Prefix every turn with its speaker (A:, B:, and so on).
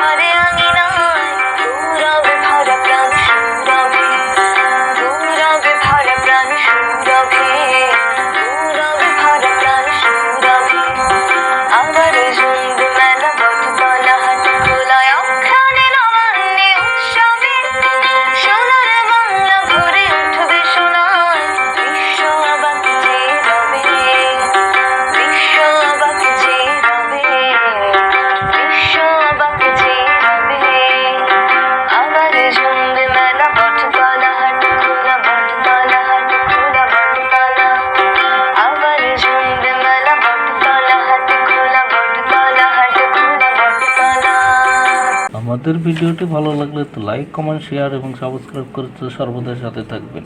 A: no আমাদের ভিডিওটি ভালো লাগলে তো লাইক কমেন্ট শেয়ার এবং সাবস্ক্রাইব করতে সর্বদার সাথে থাকবেন।